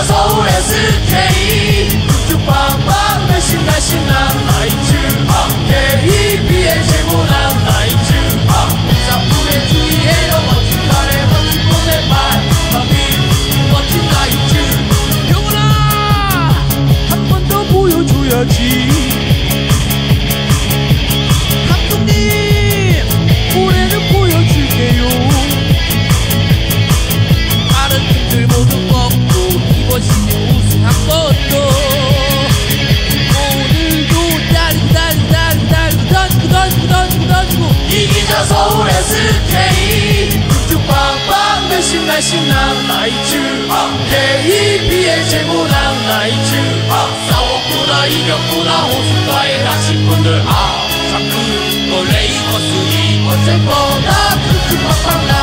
as old as it came. So SK, 大家棒棒的，新时代新郎，来出棒。KB 的节目郎，来出棒。少武多，一武多，武术家的打手们，啊，上酷酷的雷克斯，一武再棒。大家棒棒的。